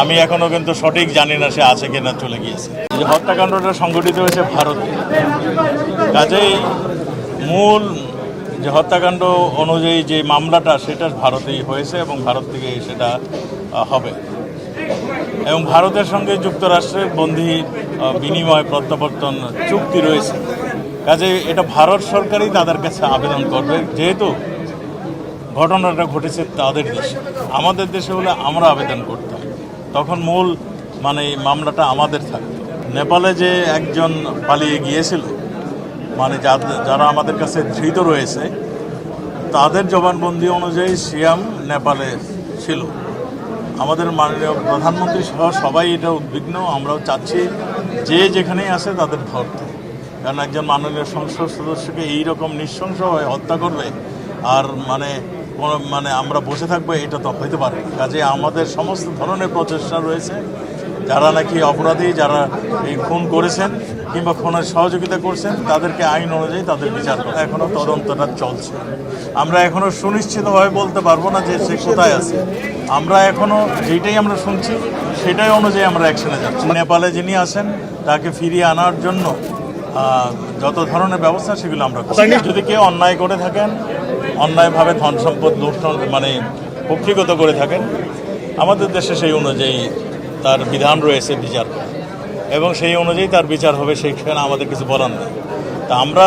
আমি এখনও কিন্তু সঠিক জানি না সে আছে কিনা চলে গিয়েছে। যে হত্যাকাণ্ডটা সংঘটিত হয়েছে ভারতে, কাজেই মূল যে হত্যাকাণ্ড অনুযায়ী যে মামলাটা, সেটা ভারতেই হয়েছে এবং ভারত থেকে সেটা হবে। এবং ভারতের সঙ্গে যুক্তরাষ্ট্রের বন্দি বিনিময় প্রত্যাবর্তন চুক্তি রয়েছে। কাজে এটা ভারত সরকারই তাদের কাছে আবেদন করবে, যেহেতু ঘটনাটা ঘটেছে তাদের দেশে। আমাদের দেশে হলে আমরা আবেদন করতাম। তখন মূল মানে এই মামলাটা আমাদের থাকতো নেপালে যে একজন পালিয়ে গিয়েছিল মানে যারা আমাদের কাছে ধৃত রয়েছে, তাদের জবানবন্দি অনুযায়ী সিয়াম নেপালে ছিল। আমাদের মাননীয় প্রধানমন্ত্রী সহ সবাই এটা উদ্বিগ্ন, আমরাও চাচ্ছি যে যেখানেই আছে তাদের ধরতে কারণ একজন মাননীয় সংসদ সদস্যকে এই রকম নৃশংসভাবে হত্যা করবে, আর মানে মানে আমরা বসে থাকব এটা তো হইতে পারে। কাজে আমাদের সমস্ত ধরনের প্রচেষ্টা রয়েছে। যারা নাকি অপরাধী যারা এই খুন করেছেন কিংবা খুনের সহযোগিতা করছেন তাদেরকে আইন অনুযায়ী তাদের বিচার করা। এখনও তদন্তটা চলছে। আমরা এখনও সুনিশ্চিতভাবে বলতে পারব না যে সে কোথায় আছে। আমরা এখনও যেটাই আমরা শুনছি সেটাই অনুযায়ী আমরা অ্যাকশনে যাচ্ছি। নেপালে যিনি আছেন তাকে ফিরিয়ে আনার জন্য যত ধরনের ব্যবস্থা সেগুলো আমরা করছি। যদি কেউ অন্যায় করে থাকেন অন্যায়ভাবে ধন সম্পদ লুণ্ঠন মানে কক্ষিগত করে থাকেন। আমাদের দেশে সেই অনুযায়ী তার বিধান রয়েছে বিচার। এবং সেই অনুযায়ী তার বিচার হবে, সেইখানে আমাদের কিছু বলার নেই। তা আমরা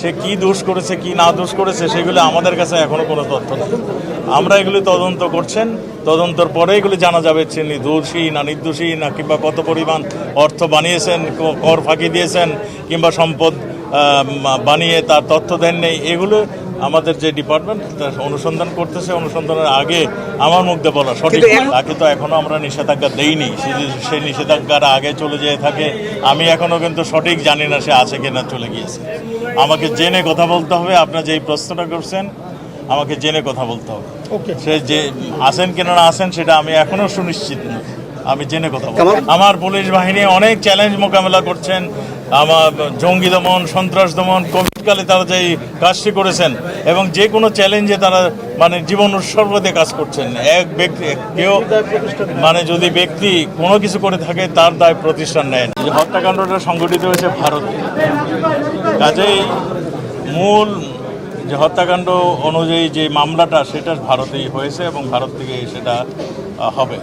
সে কি দোষ করেছে, কি না দোষ করেছে, সেগুলো আমাদের কাছে এখনও কোনো তথ্য নেই। আমরা এগুলি তদন্ত করছেন, তদন্তর পরে এগুলি জানা যাবে তিনি দোষী না নির্দোষী, না কিংবা কত পরিমাণ অর্থ বানিয়েছেন কর ফাঁকি দিয়েছেন, কিংবা সম্পদ বানিয়ে তার তথ্য দেন নেই এগুলো আমাদের যে ডিপার্টমেন্ট অনুসন্ধান করতেছে অনুসন্ধানের আগে আমার মুখ দিয়ে বলা সঠিক কিন্তু তাকে তো এখনও আমরা নিষেধাজ্ঞা দেইনি। সে সেই নিষেধাজ্ঞার আগে চলে যেয়ে থাকে আমি এখনও কিন্তু সঠিক জানি না সে আছে কিনা চলে গিয়েছে। আমাকে জেনে কথা বলতে হবে আপনার যেই প্রশ্নটা করছেন আমাকে জেনে কথা বলতে হবে। সে যে আসেন কিনা না আসেন সেটা আমি এখনও সুনিশ্চিত না আমি জেনে কথা বলব। আমার পুলিশ বাহিনী অনেক চ্যালেঞ্জ মোকাবেলা করছেন। আমার জঙ্গি দমন, সন্ত্রাস দমন কোভিডকালে তারা যেই কাজটি করেছেন এবং যে কোনো চ্যালেঞ্জে তারা মানে জীবন উৎসর্গ দিয়ে কাজ করছেন। এক ব্যক্তি, কেউ মানে যদি ব্যক্তি কোনো কিছু করে থাকে, তার দায় প্রতিষ্ঠান নেয়। যে হত্যাকাণ্ডটা সংঘটিত হয়েছে ভারতে। কাজেই মূল যে হত্যাকাণ্ড অনুযায়ী যে মামলাটা, সেটা ভারতেই হয়েছে এবং ভারত থেকে সেটা হবে।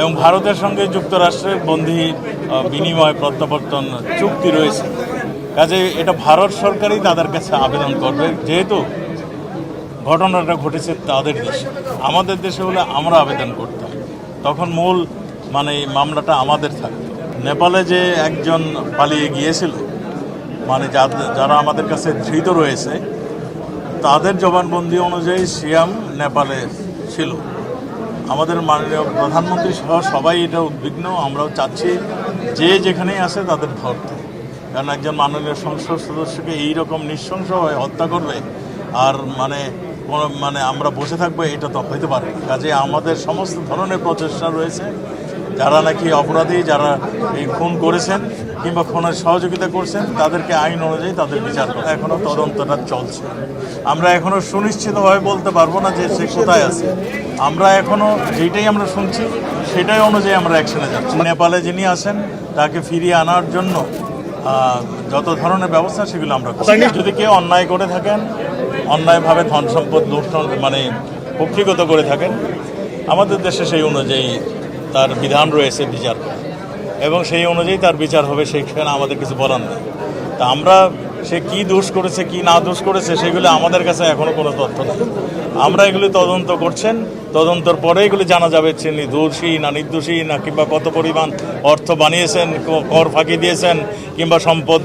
এবং ভারতের সঙ্গে যুক্তরাষ্ট্রের বন্দি বিনিময় প্রত্যাবর্তন চুক্তি রয়েছে। কাজে এটা ভারত সরকারই তাদের কাছে আবেদন করবে। যেহেতু ঘটনাটা ঘটেছে তাদের দেশে। আমাদের দেশে হলে আমরা আবেদন করতাম তখন মূল মানে মামলাটা আমাদের থাকতো নেপালে যে একজন পালিয়ে গিয়েছিল মানে যারা আমাদের কাছে ধৃত রয়েছে, তাদের জবানবন্দি অনুযায়ী সিয়াম নেপালে ছিল। আমাদের মাননীয় প্রধানমন্ত্রী সহ সবাই এটা উদ্বিগ্ন, আমরাও চাচ্ছি যে যেখানেই আছে তাদের ধরতে কারণ একজন মাননীয় সংসদ সদস্যকে এই রকম নৃশংসভাবে হত্যা করবে, আর মানে মানে আমরা বসে থাকব, এটা তো হইতে পারে। কাজে আমাদের সমস্ত ধরনের প্রচেষ্টা রয়েছে। যারা নাকি অপরাধী যারা এই খুন করেছেন কিংবা খুনের সহযোগিতা করছেন তাদেরকে আইন অনুযায়ী তাদের বিচার করা। এখনও তদন্তটা চলছে। আমরা এখনও সুনিশ্চিতভাবে বলতে পারব না যে সে কোথায় আছে। আমরা এখনও যেটাই আমরা শুনছি সেটাই অনুযায়ী আমরা অ্যাকশনে যাচ্ছি। নেপালে যিনি আছেন তাকে ফিরিয়ে আনার জন্য যত ধরনের ব্যবস্থা সেগুলো আমরা করছি। যদি কেউ অন্যায় করে থাকেন অন্যায়ভাবে ধন সম্পদ লুণ্ঠন মানে কক্ষিগত করে থাকেন আমাদের দেশে সেই অনুযায়ী তার বিধান রয়েছে বিচার এবং সেই অনুযায়ী তার বিচার হবে, সেইখানে আমাদের কিছু বলার নেই। তা আমরা সে কি দোষ করেছে, কি না দোষ করেছে, সেগুলো আমাদের কাছে এখনও কোনো তথ্য নেই। আমরা এগুলি তদন্ত করছেন, তদন্তর পরে এগুলি জানা যাবে তিনি দোষী না নির্দোষী না কিংবা কত পরিমাণ অর্থ বানিয়েছেন কর ফাঁকি দিয়েছেন, কিংবা সম্পদ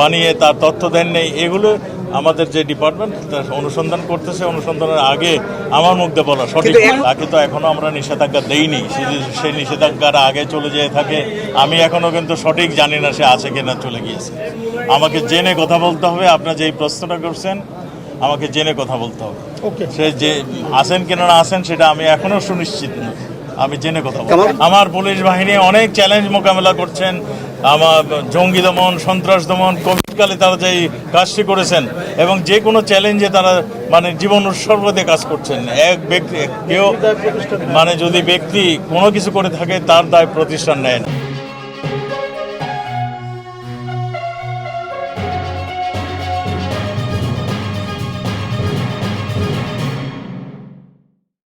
বানিয়ে তার তথ্য দেন নেই এগুলো আমাদের যে ডিপার্টমেন্ট অনুসন্ধান করতেছে অনুসন্ধানের আগে আমার মুখ দিয়ে বলা সঠিক। তাকে তো এখনও আমরা নিষেধাজ্ঞা দেইনি। সে সেই নিষেধাজ্ঞার আগে চলে যেয়ে থাকে। আমি এখনও কিন্তু সঠিক জানি না সে আছে কিনা চলে গিয়েছে। আমাকে জেনে কথা বলতে হবে। আপনার যেই প্রশ্নটা করছেন আমাকে জেনে কথা বলতে হবে। সে যে আসেন কিনা না আসেন সেটা আমি এখনও সুনিশ্চিত না। আমি জেনে কথা বলব। আমার পুলিশ বাহিনী অনেক চ্যালেঞ্জ মোকাবেলা করছেন। আমার জঙ্গি দমন, সন্ত্রাস দমন, কোভিডকালে তারা যে কাজটি করেছেন এবং যে কোনো চ্যালেঞ্জে তারা মানে জীবন উৎসর্গ দিয়ে কাজ করছেন। এক ব্যক্তি, কেউ মানে যদি ব্যক্তি কোনো কিছু করে থাকে, তার দায় প্রতিষ্ঠান নেয়। না